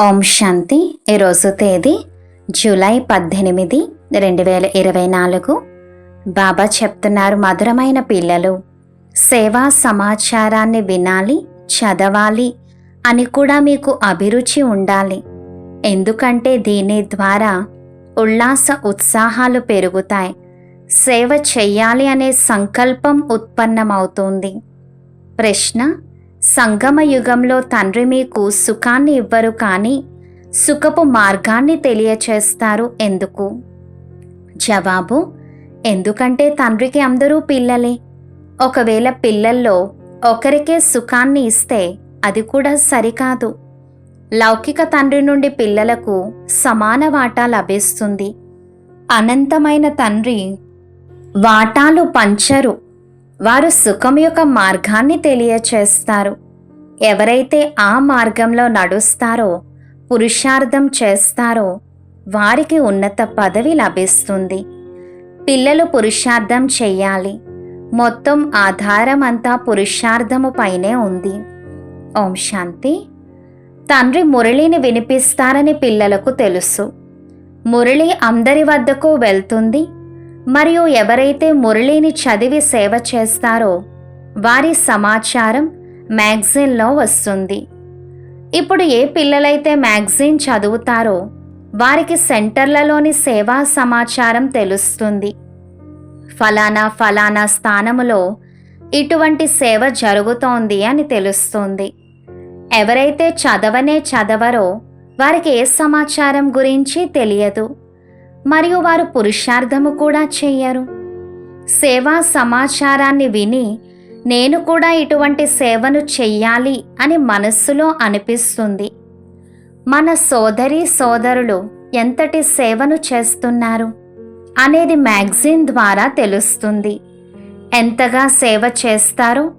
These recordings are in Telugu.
ఓం శాంతి. ఈరోజు తేదీ జూలై పద్దెనిమిది రెండు వేల ఇరవై నాలుగు. బాబా చెప్తున్నారు మధురమైన పిల్లలు సేవా సమాచారాన్ని వినాలి చదవాలి అని కూడా మీకు అభిరుచి ఉండాలి. ఎందుకంటే దీని ద్వారా ఉల్లాస ఉత్సాహాలు పెరుగుతాయి. సేవ చెయ్యాలి అనే సంకల్పం ఉత్పన్నమవుతుంది. ప్రశ్న సంగమ యుగంలో తండ్రి మీకు సుఖాన్ని ఇవ్వరు కానీ సుఖపు మార్గాన్ని తెలియచేస్తారు. ఎందుకు? జవాబు ఎందుకంటే తండ్రికి అందరూ పిల్లలే. ఒకవేళ పిల్లల్లో ఒకరికే సుఖాన్ని ఇస్తే అది కూడా సరికాదు. లౌకిక తండ్రి నుండి పిల్లలకు సమాన వాటా లభిస్తుంది. అనంతమైన తండ్రి వాటాలు పంచరు. వారు సుఖం యొక్క మార్గాన్ని తెలియచేస్తారు. ఎవరైతే ఆ మార్గంలో నడుస్తారో పురుషార్థం చేస్తారో వారికి ఉన్నత పదవి లభిస్తుంది. పిల్లలు పురుషార్థం చెయ్యాలి మొత్తం ఆధారం అంతా పురుషార్థము పైనే ఉంది. ఓం శాంతి. తండ్రి మురళిని వినిపిస్తారని పిల్లలకు తెలుసు. మురళి అందరి వద్దకు వెళ్తుంది. మరియు ఎవరైతే మురళిని చదివి సేవ చేస్తారో వారి సమాచారం మ్యాగజైన్లో వస్తుంది. ఇప్పుడు ఏ పిల్లలైతే మ్యాగజైన్ చదువుతారో వారికి సెంటర్లలోని సేవా సమాచారం తెలుస్తుంది. ఫలానా ఫలానా స్థానములో ఇటువంటి సేవ జరుగుతోంది అని తెలుస్తుంది. ఎవరైతే చదవనే చదవరో వారికి ఏ సమాచారం గురించి తెలియదు. మరియు వారు పురుషార్థము కూడా చెయ్యరు సేవా సమాచారాన్ని విని నేను కూడా ఇటువంటి సేవను చెయ్యాలి అని మనస్సులో అనిపిస్తుంది. మన సోదరి సోదరులు ఎంతటి సేవను చేస్తున్నారు? అనేది మ్యాగజైన్ ద్వారా తెలుస్తుంది. ఎంతగా సేవ చేస్తారో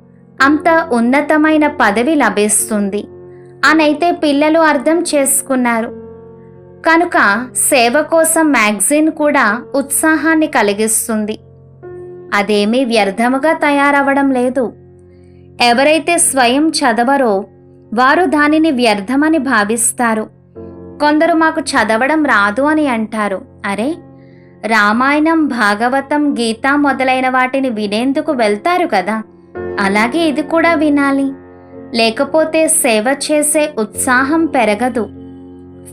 అంత ఉన్నతమైన పదవి లభిస్తుంది. అనైతే పిల్లలు అర్థం చేసుకున్నారు. కనుక సేవ కోసం మ్యాగజైన్ కూడా ఉత్సాహాన్ని కలిగిస్తుంది. అదేమీ వ్యర్థముగా తయారవడం లేదు. ఎవరైతే స్వయం చదవరో వారు దానిని వ్యర్థమని భావిస్తారు. కొందరు మాకు చదవడం రాదు అని అంటారు. అరే! రామాయణం భాగవతం గీత మొదలైన వాటిని వినేందుకు వెళ్తారు కదా! అలాగే ఇది కూడా వినాలి. లేకపోతే సేవ చేసే ఉత్సాహం పెరగదు.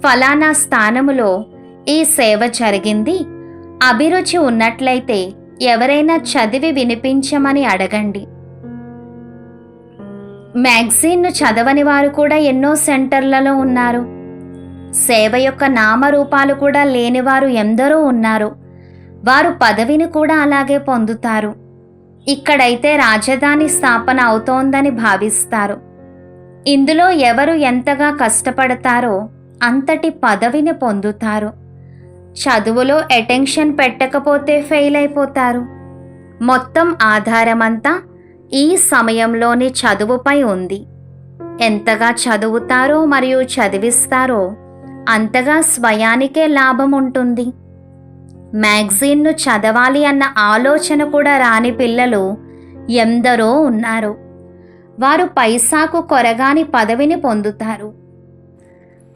ఫలానా స్థానములో ఈ సేవ జరిగింది. అభిరుచి ఉన్నట్లయితే ఎవరైనా చదివి వినిపించమని అడగండి. మ్యాగజైన్ను చదవని వారు కూడా ఎన్నో సెంటర్లలో ఉన్నారు. సేవ యొక్క నామరూపాలు కూడా లేనివారు ఎందరో ఉన్నారు. వారు పదవిని కూడా అలాగే పొందుతారు. ఇక్కడైతే రాజధాని స్థాపన అవుతోందని భావిస్తారు. ఇందులో ఎవరు ఎంతగా కష్టపడతారో అంతటి పదవిని పొందుతారు. చదువులో అటెన్షన్ పెట్టకపోతే ఫెయిల్ అయిపోతారు. మొత్తం ఆధారమంతా ఈ సమయంలోని చదువుపై ఉంది. ఎంతగా చదువుతారో మరియు చదివిస్తారో అంతగా స్వయానికే లాభం ఉంటుంది. మ్యాగజైన్ను చదవాలి అన్న ఆలోచన కూడా రాని పిల్లలు ఎందరో ఉన్నారు. వారు పైసాకు కొరగాని పదవిని పొందుతారు.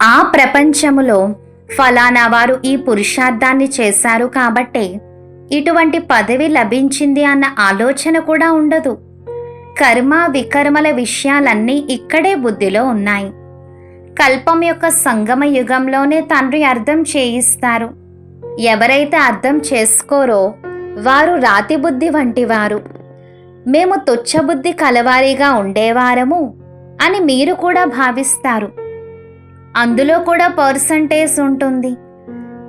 ఆ ప్రపంచములో ఫలానా వారు ఈ పురుషార్థాన్ని చేశారు కాబట్టే ఇటువంటి పదవి లభించింది అన్న ఆలోచన కూడా ఉండదు. కర్మ వికర్మల విషయాలన్నీ ఇక్కడే బుద్ధిలో ఉన్నాయి. కల్పం యొక్క సంగమ యుగంలోనే తండ్రి అర్థం చేయిస్తారు. ఎవరైతే అర్థం చేసుకోరో వారు రాతి బుద్ధి వంటివారు మేము తుచ్చబుద్ధి కలవారిగా ఉండేవారము అని మీరు కూడా భావిస్తారు. అందులో కూడా పర్సంటేజ్ ఉంటుంది.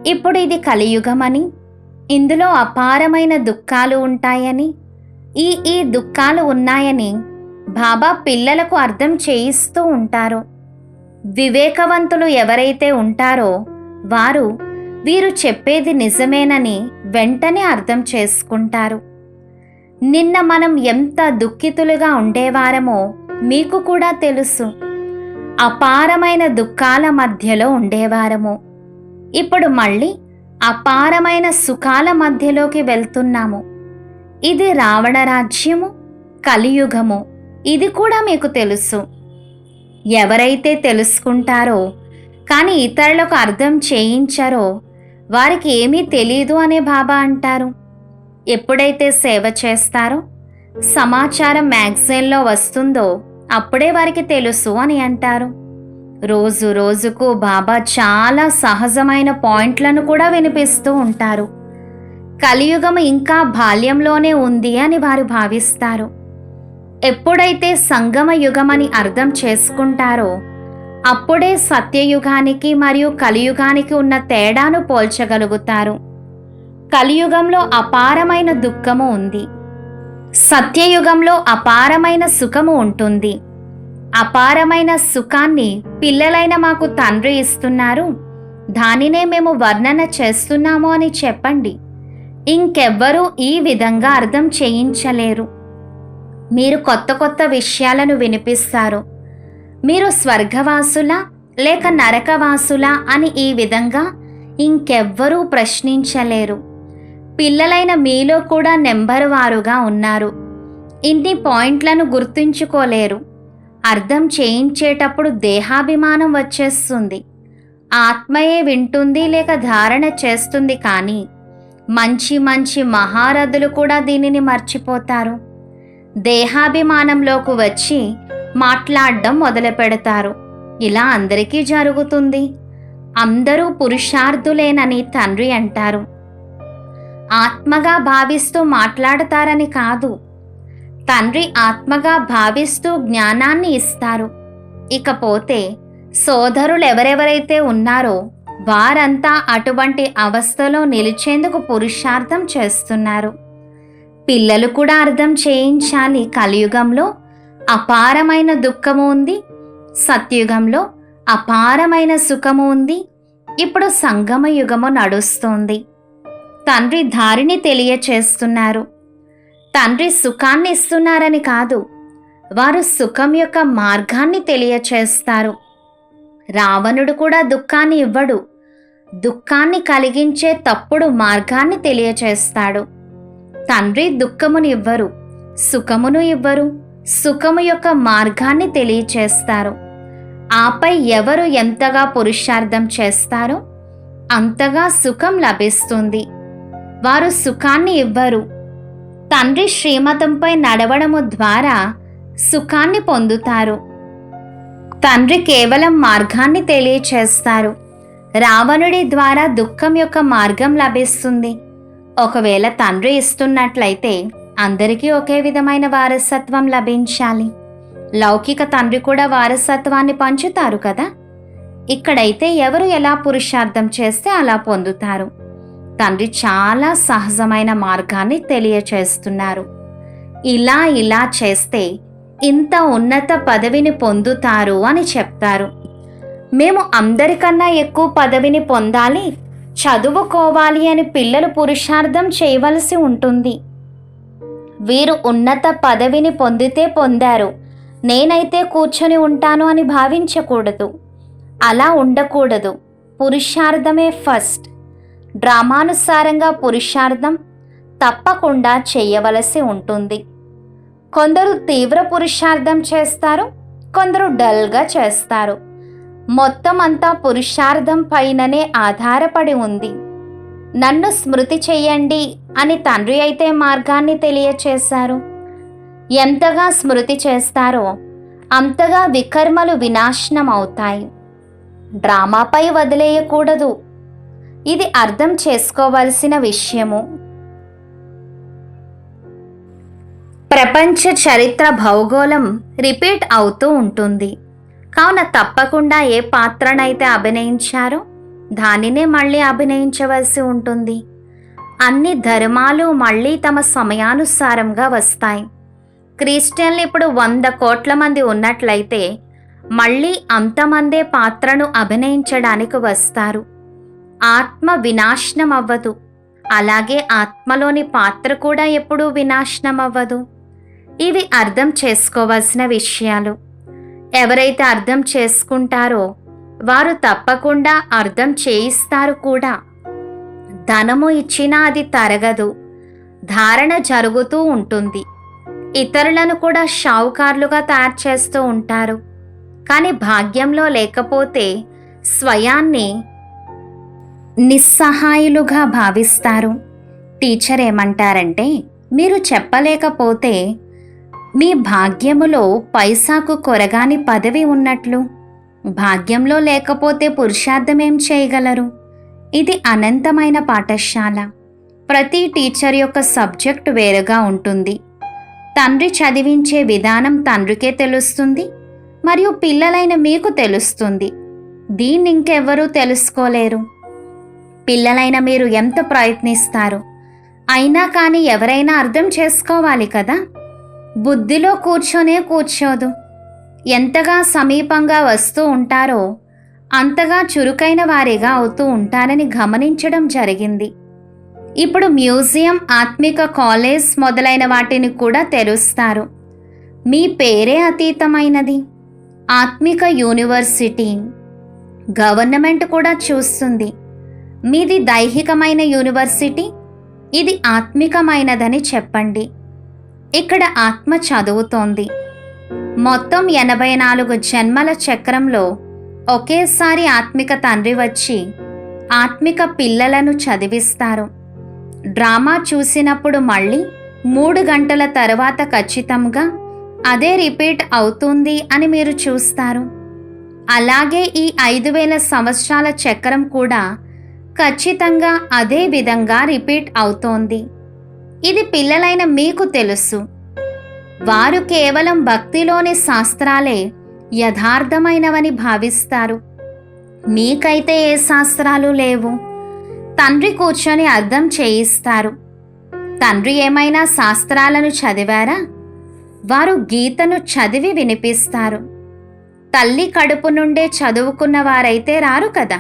ఇప్పుడు ఇది కలియుగమని ఇందులో అపారమైన దుఃఖాలు ఉంటాయని ఈ ఈ దుఃఖాలు ఉన్నాయని బాబా పిల్లలకు అర్థం చేయిస్తూ ఉంటారు. వివేకవంతులు ఎవరైతే ఉంటారో వారు వీరు చెప్పేది నిజమేనని వెంటనే అర్థం చేసుకుంటారు. నిన్న మనం ఎంత దుఃఖితులుగా ఉండేవారమో మీకు కూడా తెలుసు. అపారమైన దుఃఖాల మధ్యలో ఉండేవారము. ఇప్పుడు మళ్ళీ అపారమైన సుఖాల మధ్యలోకి వెళ్తున్నాము. ఇది రావణ రాజ్యము కలియుగము. ఇది కూడా మీకు తెలుసు. ఎవరైతే తెలుసుకుంటారో కానీ ఇతరులకు అర్థం చేయించారో వారికి ఏమీ తెలియదు అనే బాబా అంటారు. ఎప్పుడైతే సేవ చేస్తారో సమాచారం మ్యాగజైన్లో వస్తుందో అప్పుడే వారికి తెలుసు అని అంటారు. రోజు రోజుకు బాబా చాలా సహజమైన పాయింట్లను కూడా వినిపిస్తూ ఉంటారు. కలియుగం ఇంకా బాల్యంలోనే ఉంది అని వారు భావిస్తారు. ఎప్పుడైతే సంగమ యుగమని అర్థం చేసుకుంటారో అప్పుడే సత్యయుగానికి మరియు కలియుగానికి ఉన్న తేడాను పోల్చగలుగుతారు. కలియుగంలో అపారమైన దుఃఖము ఉంది. సత్యయుగంలో అపారమైన సుఖము ఉంటుంది. అపారమైన సుఖాన్ని పిల్లలైన మాకు తండ్రి ఇస్తున్నారు. దానినే మేము వర్ణన చేస్తున్నాము అని చెప్పండి. ఇంకెవ్వరూ ఈ విధంగా అర్థం చేయించలేరు. మీరు కొత్త కొత్త విషయాలను వినిపిస్తారు. మీరు స్వర్గవాసులా లేక నరకవాసులా అని ఈ విధంగా ఇంకెవ్వరూ ప్రశ్నించలేరు. పిల్లలైన మీలో కూడా నెంబర్ వారుగా ఉన్నారు. ఇన్ని పాయింట్లను గుర్తుంచుకోలేరు. అర్థం చేయించేటప్పుడు దేహాభిమానం వచ్చేస్తుంది. ఆత్మయే వింటుంది లేక ధారణ చేస్తుంది కానీ మంచి మంచి మహారథులు కూడా దీనిని మర్చిపోతారు. దేహాభిమానంలోకి వచ్చి మాట్లాడడం మొదలు పెడతారు ఇలా అందరికీ జరుగుతుంది. అందరూ పురుషార్థులేనని తండ్రి అంటారు. ఆత్మగా భావిస్తూ మాట్లాడతారని కాదు. తండ్రి ఆత్మగా భావిస్తూ జ్ఞానాన్ని ఇస్తారు. ఇకపోతే సోదరులు ఎవరెవరైతే ఉన్నారో వారంతా అటువంటి అవస్థలో నిలిచేందుకు పురుషార్థం చేస్తున్నారు. పిల్లలు కూడా అర్థం చేయించాలి. కలియుగంలో అపారమైన దుఃఖము ఉంది. సత్యుగంలో అపారమైన సుఖము ఉంది. ఇప్పుడు సంగమ యుగము నడుస్తోంది. తండ్రి దారిని తెలియచేస్తున్నారు. తండ్రి సుఖాన్ని ఇస్తున్నారని కాదు వారు సుఖం యొక్క మార్గాన్ని తెలియచేస్తారు. రావణుడు కూడా దుఃఖాన్ని ఇవ్వడు. దుఃఖాన్ని కలిగించే తప్పుడు మార్గాన్ని తెలియచేస్తాడు. తండ్రి దుఃఖమును ఇవ్వరు సుఖమును ఇవ్వరు సుఖము యొక్క మార్గాన్ని తెలియచేస్తారు. ఆపై ఎవరు ఎంతగా పురుషార్థం చేస్తారో అంతగా సుఖం లభిస్తుంది. వారు సుఖాన్ని ఇవ్వరు. తండ్రి శ్రీమతంపై నడవడము ద్వారా సుఖాన్ని పొందుతారు. తండ్రి కేవలం మార్గాన్ని తెలియచేస్తారు. రావణుడి ద్వారా దుఃఖం యొక్క మార్గం లభిస్తుంది. ఒకవేళ తండ్రి ఇస్తున్నట్లయితే అందరికీ ఒకే విధమైన వారసత్వం లభించాలి. లౌకిక తండ్రి కూడా వారసత్వాన్ని పంచుతారు కదా? ఇక్కడైతే ఎవరు ఎలా పురుషార్థం చేస్తే అలా పొందుతారు. తండ్రి చాలా సహజమైన మార్గాన్ని తెలియచేస్తున్నారు. ఇలా ఇలా చేస్తే ఇంత ఉన్నత పదవిని పొందుతారు అని చెప్తారు. మేము అందరికన్నా ఎక్కువ పదవిని పొందాలి చదువుకోవాలి అని పిల్లలు పురుషార్థం చేయవలసి ఉంటుంది. వీరు ఉన్నత పదవిని పొందితే పొందారు. నేనైతే కూర్చొని ఉంటాను అని భావించకూడదు. అలా ఉండకూడదు. పురుషార్థమే ఫస్ట్. డ్రామానుసారంగా పురుషార్థం తప్పకుండా చేయవలసి ఉంటుంది. కొందరు తీవ్ర పురుషార్థం చేస్తారు కొందరు డల్గా చేస్తారు. మొత్తం అంతా పురుషార్థం పైననే ఆధారపడి ఉంది. నన్ను స్మృతి చెయ్యండి అని తండ్రి అయితే మార్గాన్ని తెలియచేశారు. ఎంతగా స్మృతి చేస్తారో అంతగా వికర్మలు వినాశనం అవుతాయి డ్రామాపై వదిలేయకూడదు. ఇది అర్థం చేసుకోవలసిన విషయము. ప్రపంచ చరిత్ర భౌగోళం రిపీట్ అవుతూ ఉంటుంది. కావున తప్పకుండా ఏ పాత్రనైతే అభినయించారో దానినే మళ్ళీ అభినయించవలసి ఉంటుంది. అన్ని ధర్మాలు మళ్ళీ తమ సమయానుసారంగా వస్తాయి. క్రిస్టియన్లు ఇప్పుడు వంద కోట్ల మంది ఉన్నట్లయితే మళ్ళీ అంతమందే పాత్రను అభినయించడానికి వస్తారు. ఆత్మ వినాశనం అవ్వదు అలాగే ఆత్మలోని పాత్ర కూడా ఎప్పుడూ వినాశనం అవ్వదు ఇవి అర్థం చేసుకోవాల్సిన విషయాలు. ఎవరైతే అర్థం చేసుకుంటారో వారు తప్పకుండా అర్థం చేయిస్తారు కూడా. ధనము ఇచ్చినా అది తరగదు. ధారణ జరుగుతూ ఉంటుంది. ఇతరులను కూడా షావుకారులుగా తయారు చేస్తూ ఉంటారు. కానీ భాగ్యంలో లేకపోతే స్వయాన్ని నిస్సహాయులుగా భావిస్తారు. టీచర్ ఏమంటారంటే మీరు చెప్పలేకపోతే మీ భాగ్యములో పైసాకు కొరగాని పదవి ఉన్నట్లు. భాగ్యంలో లేకపోతే పురుషార్థం ఏం చేయగలరు? ఇది అనంతమైన పాఠశాల. ప్రతి టీచర్ యొక్క సబ్జెక్ట్ వేరుగా ఉంటుంది. తండ్రి చదివించే విధానం తండ్రికే తెలుస్తుంది మరియు పిల్లలైన మీకు తెలుస్తుంది. దీన్ని ఇంకెవ్వరూ తెలుసుకోలేరు. పిల్లలైన మీరు ఎంత ప్రయత్నిస్తారు? అయినా కానీ ఎవరైనా అర్థం చేసుకోవాలి కదా? బుద్ధిలో కూర్చొనే కూర్చోదు. ఎంతగా సమీపంగా వస్తూ ఉంటారో అంతగా చురుకైన వారిగా అవుతూ ఉంటారని గమనించడం జరిగింది. ఇప్పుడు మ్యూజియం ఆత్మిక కాలేజ్ మొదలైన వాటిని కూడా తెరుస్తారు. మీ పేరే అతీతమైనది. ఆత్మిక యూనివర్సిటీ. గవర్నమెంట్ కూడా చూస్తుంది. మీది దైహికమైన యూనివర్సిటీ? ఇది ఆత్మికమైనదని చెప్పండి. ఇక్కడ ఆత్మ చదువుతోంది. మొత్తం ఎనభై నాలుగు జన్మల చక్రంలో ఒకేసారి ఆత్మిక తండ్రి వచ్చి ఆత్మిక పిల్లలను చదివిస్తారు. డ్రామా చూసినప్పుడు మళ్ళీ మూడు గంటల తర్వాత ఖచ్చితంగా అదే రిపీట్ అవుతుంది అని మీరు చూస్తారు. అలాగే ఈ ఐదు వేల సంవత్సరాల చక్రం కూడా ఖచ్చితంగా అదే విధంగా రిపీట్ అవుతోంది. ఇది పిల్లలైన మీకు తెలుసు. వారు కేవలం భక్తిలోని శాస్త్రాలే యథార్థమైనవని భావిస్తారు. మీకైతే ఏ శాస్త్రాలు లేవు. తండ్రి కూర్చొని అర్థం చేయిస్తారు. తండ్రి ఏమైనా శాస్త్రాలను చదివారా? వారు గీతను చదివి వినిపిస్తారు. తల్లి కడుపు నుండే చదువుకున్న వారైతే రారు కదా?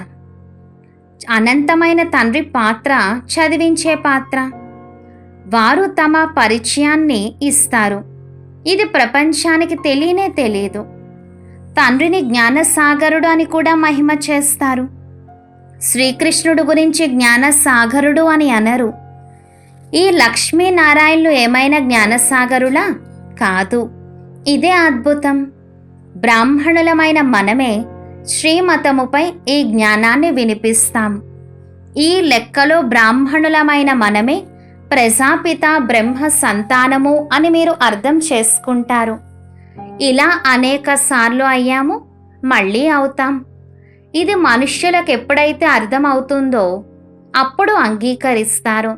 అనంతమైన తండ్రి పాత్ర చదివించే పాత్ర. వారు తమ పరిచయాన్ని ఇస్తారు. ఇది ప్రపంచానికి తెలియనే తెలియదు. తండ్రిని జ్ఞానసాగరుడు అని కూడా మహిమ చేస్తారు. శ్రీకృష్ణుడు గురించి జ్ఞానసాగరుడు అని అనరు. ఈ లక్ష్మీనారాయణులు ఏమైనా జ్ఞానసాగరులా? కాదు. ఇదే అద్భుతం. బ్రాహ్మణులమైన మనమే శ్రీమతముపై ఈ జ్ఞానాన్ని వినిపిస్తాం. ఈ లెక్కలో బ్రాహ్మణులమైన మనమే ప్రజాపిత బ్రహ్మ సంతానము అని మీరు అర్థం చేసుకుంటారు. ఇలా అనేక సార్లు అయ్యాము మళ్ళీ అవుతాం. ఇది మనుష్యులకు ఎప్పుడైతే అర్థమవుతుందో అప్పుడు అంగీకరిస్తారు.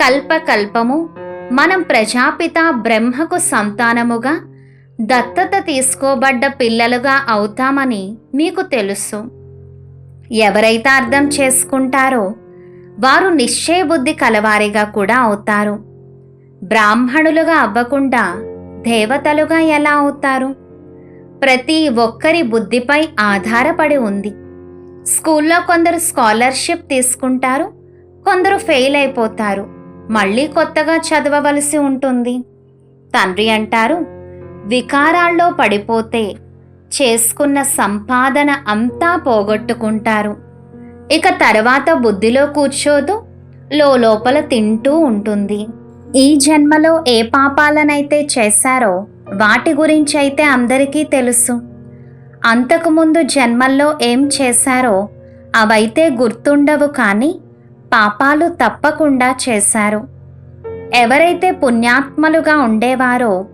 కల్పకల్పము మనం ప్రజాపిత బ్రహ్మకు సంతానముగా దత్తత తీసుకోబడ్డ పిల్లలుగా అవుతామని మీకు తెలుసు. ఎవరైతే అర్థం చేసుకుంటారో వారు నిశ్చయ బుద్ధి కలవారిగా కూడా అవుతారు. బ్రాహ్మణులుగా అవ్వకుండా దేవతలుగా ఎలా అవుతారు? ప్రతి ఒక్కరి బుద్ధిపై ఆధారపడి ఉంది. స్కూల్లో కొందరు స్కాలర్షిప్ తీసుకుంటారు కొందరు ఫెయిల్ అయిపోతారు. మళ్ళీ కొత్తగా చదవవలసి ఉంటుంది. తండ్రి అంటారు వికారాల్లో పడిపోతే చేసుకున్న సంపాదన అంతా పోగొట్టుకుంటారు. ఇక తర్వాత బుద్ధిలో కూర్చోదు లోపల తింటూ ఉంటుంది. ఈ జన్మలో ఏ పాపాలనైతే చేశారో వాటి గురించి అయితే అందరికీ తెలుసు. అంతకుముందు జన్మల్లో ఏం చేశారో అవైతే గుర్తుండవు కానీ పాపాలు తప్పకుండా చేశారు. ఎవరైతే పుణ్యాత్మలుగా ఉండేవారో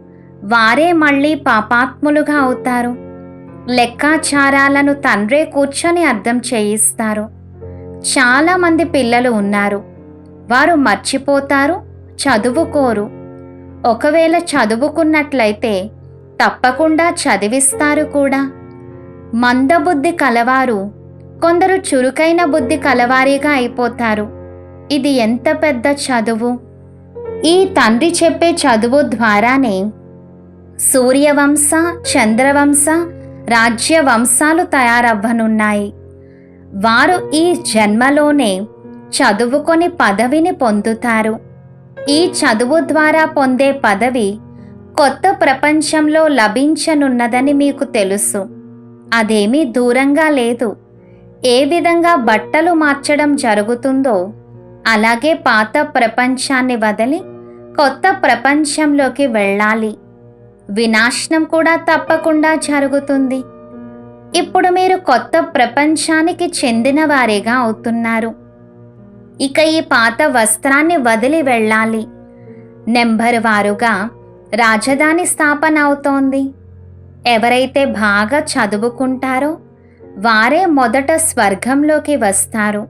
వారే మళ్ళీ పాపాత్ములుగా అవుతారు. లెక్కాచారాలను తండ్రే కూర్చొని అర్థం చేయిస్తారు. చాలామంది పిల్లలు ఉన్నారు. వారు మర్చిపోతారు చదువుకోరు. ఒకవేళ చదువుకున్నట్లయితే తప్పకుండా చదివిస్తారు కూడా. మందబుద్ధి కలవారు కొందరు చురుకైన బుద్ధి కలవారిగా అయిపోతారు. ఇది ఎంత పెద్ద చదువు? ఈ తండ్రి చెప్పే చదువు ద్వారానే సూర్యవంశ చంద్రవంశ రాజ్యవంశాలు తయారవ్వనున్నాయి. వారు ఈ జన్మలోనే చదువుకొని పదవిని పొందుతారు. ఈ చదువు ద్వారా పొందే పదవి కొత్త ప్రపంచంలో లభించనున్నదని మీకు తెలుసు. అదేమీ దూరంగా లేదు. ఏ విధంగా బట్టలు మార్చడం జరుగుతుందో అలాగే పాత ప్రపంచాన్ని వదిలి కొత్త ప్రపంచంలోకి వెళ్ళాలి. వినాశనం కూడా తప్పకుండా జరుగుతుంది. ఇప్పుడు మీరు కొత్త ప్రపంచానికి చెందిన వారేగా అవుతున్నారు. ఇక ఈ పాత వస్త్రాన్ని వదిలి వెళ్ళాలి. నెంబర్ వారుగా రాజధాని స్థాపన అవుతోంది. ఎవరైతే బాగా చదువుకుంటారో వారే మొదట స్వర్గంలోకి వస్తారు.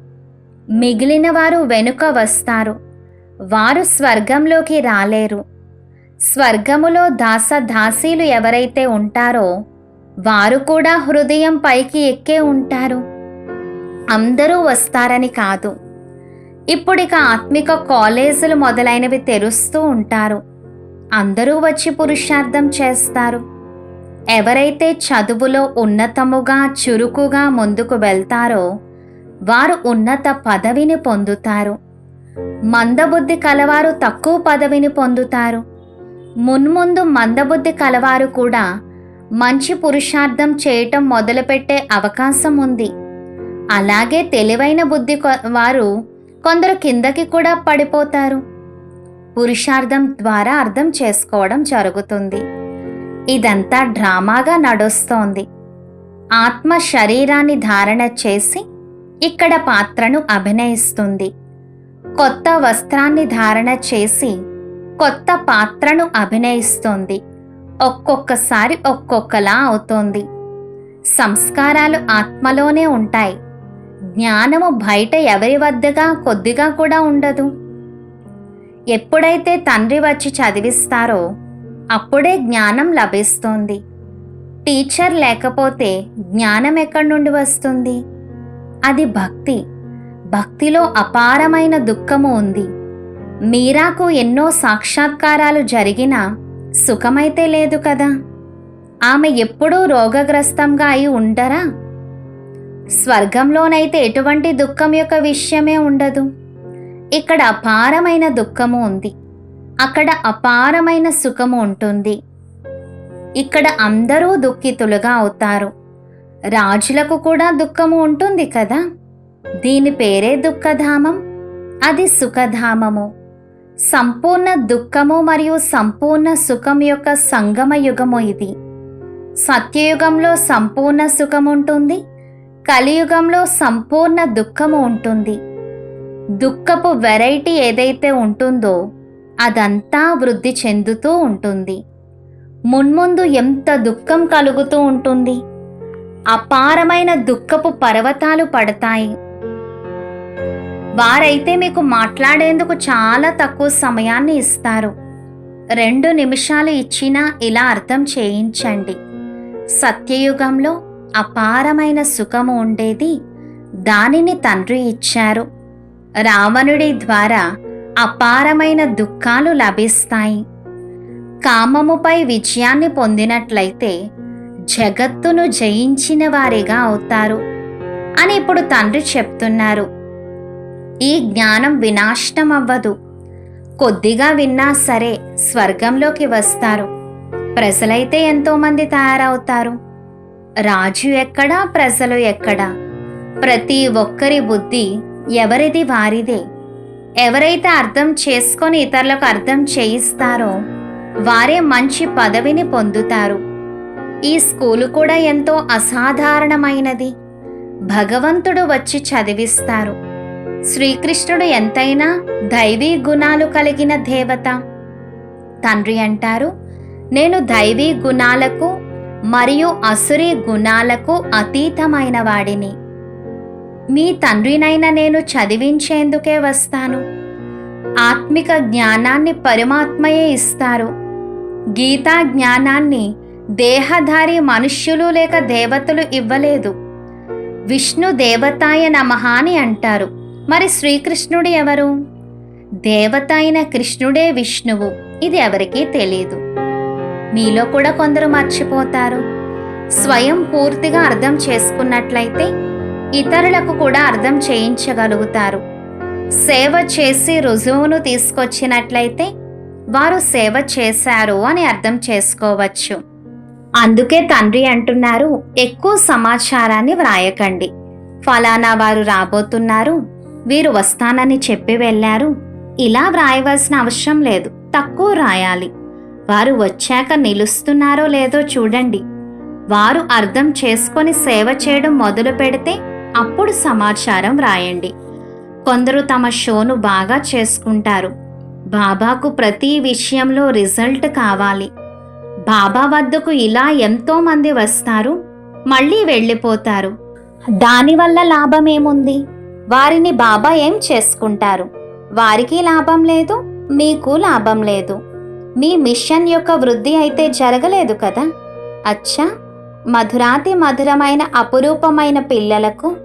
మిగిలిన వారు వెనుక వస్తారు. వారు స్వర్గంలోకి రాలేరు. స్వర్గములో దాస దాసీలు ఎవరైతే ఉంటారో వారు కూడా హృదయం పైకి ఎక్కే ఉంటారు. అందరూ వస్తారని కాదు. ఇప్పుడిక ఆత్మిక కాలేజీలు మొదలైనవి తెరుస్తూ ఉంటారు. అందరూ వచ్చి పురుషార్థం చేస్తారు. ఎవరైతే చదువులో ఉన్నతముగా చురుకుగా ముందుకు వెళ్తారో వారు ఉన్నత పదవిని పొందుతారు. మందబుద్ధి కలవారు తక్కువ పదవిని పొందుతారు. మున్ముందు మందబుద్ధి కలవారు కూడా మంచి పురుషార్థం చేయటం మొదలుపెట్టే అవకాశం ఉంది అలాగే తెలివైన బుద్ధి వారు కొందరు కిందకి కూడా పడిపోతారు. పురుషార్థం ద్వారా అర్థం చేసుకోవడం జరుగుతుంది. ఇదంతా డ్రామాగా నడుస్తోంది. ఆత్మ శరీరాన్ని ధారణ చేసి ఇక్కడ పాత్రను అభినయిస్తుంది. కొత్త వస్త్రాన్ని ధారణ చేసి కొత్త పాత్రను అభినయిస్తోంది. ఒక్కొక్కసారి ఒక్కొక్కలా అవుతోంది. సంస్కారాలు ఆత్మలోనే ఉంటాయి. జ్ఞానము బయట ఎవరి వద్దగా కొద్దిగా కూడా ఉండదు. ఎప్పుడైతే తండ్రి వచ్చి చదివిస్తారో అప్పుడే జ్ఞానం లభిస్తుంది. టీచర్ లేకపోతే జ్ఞానం ఎక్కడి నుండి వస్తుంది? అది భక్తి. భక్తిలో అపారమైన దుఃఖము ఉంది. మీరాకు ఎన్నో సాక్షాత్కారాలు జరిగినా సుఖమైతే లేదు కదా. ఆమె ఎప్పుడూ రోగగ్రస్తంగా అయి ఉండరా? స్వర్గంలోనైతే ఎటువంటి దుఃఖం యొక్క విషయమే ఉండదు. ఇక్కడ అపారమైన దుఃఖము ఉంది. అక్కడ అపారమైన సుఖము ఉంటుంది. ఇక్కడ అందరూ దుఃఖితులుగా అవుతారు. రాజులకు కూడా దుఃఖము ఉంటుంది కదా. దీని పేరే దుఃఖధామం. అది సుఖధామము. సంపూర్ణ దుఃఖము మరియు సంపూర్ణ సుఖం యొక్క సంగమ యుగము ఇది. సత్యయుగంలో సంపూర్ణ సుఖం ఉంటుంది కలియుగంలో సంపూర్ణ దుఃఖము ఉంటుంది. దుఃఖపు వెరైటీ ఏదైతే ఉంటుందో అదంతా వృద్ధి చెందుతూ ఉంటుంది. మున్ముందు ఎంత దుఃఖం కలుగుతూ ఉంటుంది అపారమైన దుఃఖపు పర్వతాలు పడతాయి. వారైతే మీకు మాట్లాడేందుకు చాలా తక్కువ సమయాన్ని ఇస్తారు. రెండు నిమిషాలు ఇచ్చినా ఇలా అర్థం చేయించండి. సత్యయుగంలో అపారమైన సుఖము ఉండేది దానిని తండ్రి ఇచ్చారు. రావణుడి ద్వారా అపారమైన దుఃఖాలు లభిస్తాయి. కామముపై విజయాన్ని పొందినట్లయితే జగత్తును జయించిన వారిగా అవుతారు అని ఇప్పుడు తండ్రి చెప్తున్నారు. ఈ జ్ఞానం వినాశనం అవ్వదు కొద్దిగా విన్నా సరే స్వర్గంలోకి వస్తారు. ప్రజలైతే ఎంతోమంది తయారవుతారు. రాజు ఎక్కడా ప్రజలు ఎక్కడా? ప్రతి ఒక్కరి బుద్ధి ఎవరిది వారిదే? ఎవరైతే అర్థం చేసుకొని ఇతరులకు అర్థం చేయిస్తారో వారే మంచి పదవిని పొందుతారు. ఈ స్కూలు కూడా ఎంతో అసాధారణమైనది. భగవంతుడు వచ్చి చదివిస్తారు. శ్రీకృష్ణుడు ఎంతైనా దైవీ గుణాలు కలిగిన దేవత. తండ్రి అంటారు నేను దైవీ గుణాలకు మరియు అసురీ గుణాలకు అతీతమైన వాడిని. మీ తండ్రినైన నేను చదివించేందుకే వస్తాను. ఆత్మిక జ్ఞానాన్ని పరమాత్మయే ఇస్తారు. గీతా జ్ఞానాన్ని దేహధారి మనుష్యులు లేక దేవతలు ఇవ్వలేదు. విష్ణు దేవతాయ నమహాని అని అంటారు. మరి శ్రీకృష్ణుడు ఎవరు? దేవత అయిన కృష్ణుడే విష్ణువు ఇది ఎవరికీ తెలియదు మీలో కూడా కొందరు మర్చిపోతారు. స్వయం పూర్తిగా అర్థం చేసుకున్నట్లయితే ఇతరులకు కూడా అర్థం చేయించగలుగుతారు. సేవ చేసి రుజువును తీసుకొచ్చినట్లయితే వారు సేవ చేశారు అని అర్థం చేసుకోవచ్చు. అందుకే తండ్రి అంటున్నారు ఎక్కువ సమాచారాన్ని వ్రాయకండి. ఫలానా వారు రాబోతున్నారు వీరు వస్తానని చెప్పి వెళ్ళారు. ఇలా వ్రాయవలసిన అవసరం లేదు. తక్కువ రాయాలి వారు వచ్చాక నిలుస్తున్నారో లేదో చూడండి. వారు అర్థం చేసుకొని సేవ చేయడం మొదలు పెడితే అప్పుడు సమాచారం వ్రాయండి. కొందరు తమ షోను బాగా చేసుకుంటారు. బాబాకు ప్రతి విషయంలో రిజల్ట్ కావాలి. బాబా వద్దకు ఇలా ఎంతో మంది వస్తారు. మళ్ళీ వెళ్ళిపోతారు. దానివల్ల లాభం ఏముంది వారిని బాబా ఏం చేసుకుంటారు? వారికి లాభం లేదు మీకు లాభం లేదు. మీ మిషన్ యొక్క వృద్ధి అయితే జరగలేదు కదా? అచ్చా! మధురాతి మధురమైన అపురూపమైన పిల్లలకు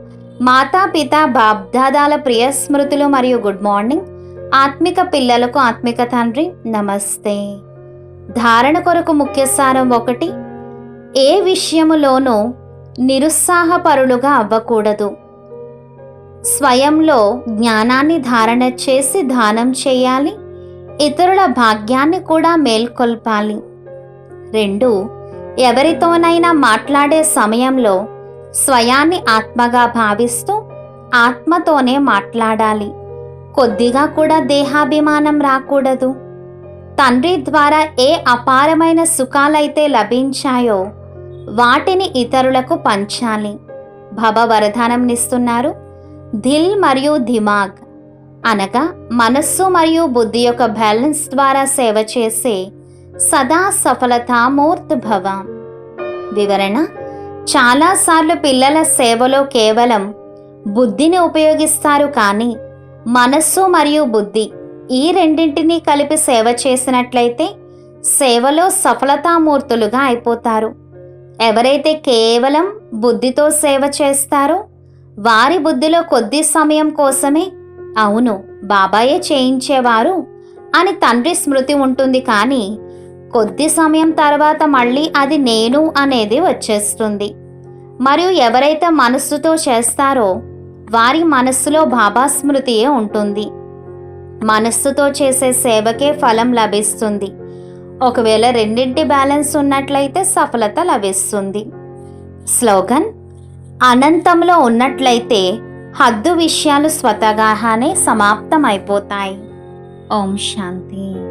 మాతాపిత బాబ్దాదాల ప్రియ స్మృతులు మరియు గుడ్ మార్నింగ్. ఆత్మిక పిల్లలకు ఆత్మిక తండ్రి నమస్తే. ధారణ కొరకు ముఖ్య సారం ఒకటి. ఏ విషయములోనూ నిరుత్సాహపరులుగా అవ్వకూడదు. స్వయంలో జ్ఞానాన్ని ధారణ చేసి దానం చేయాలి. ఇతరుల భాగ్యాన్ని కూడా మేల్కొల్పాలి. రెండు ఎవరితోనైనా మాట్లాడే సమయంలో స్వయాన్ని ఆత్మగా భావిస్తూ ఆత్మతోనే మాట్లాడాలి. కొద్దిగా కూడా దేహాభిమానం రాకూడదు. తండ్రి ద్వారా ఏ అపారమైన సుఖాలైతే లభించాయో వాటిని ఇతరులకు పంచాలి. భవ వరదానంనిస్తున్నారు దిల్ మరియు దిమాగ్ అనగా మనస్సు మరియు బుద్ధి యొక్క బ్యాలెన్స్ ద్వారా సేవ చేసే సదా సఫలతామూర్తి భవ. వివరణ చాలాసార్లు పిల్లల సేవలో కేవలం బుద్ధిని ఉపయోగిస్తారు కానీ మనస్సు మరియు బుద్ధి ఈ రెండింటినీ కలిపి సేవ చేసినట్లయితే సేవలో సఫలతామూర్తులుగా అయిపోతారు. ఎవరైతే కేవలం బుద్ధితో సేవ చేస్తారో వారి బుద్ధిలో కొద్ది సమయం కోసమే అవును బాబాయే చేయించేవారు అని తండ్రి స్మృతి ఉంటుంది కానీ కొద్ది సమయం తర్వాత మళ్ళీ అది నేను అనేది వచ్చేస్తుంది. మరియు ఎవరైతే మనస్సుతో చేస్తారో వారి మనస్సులో బాబా స్మృతియే ఉంటుంది. మనస్సుతో చేసే సేవకే ఫలం లభిస్తుంది. ఒకవేళ రెండింటి బ్యాలెన్స్ ఉన్నట్లయితే సఫలత లభిస్తుంది. స్లోగన్ అనంతంలో ఉన్నట్లయితే హద్దు విషయాలు స్వతగానే సమాప్తమైపోతాయి. ఓం శాంతి.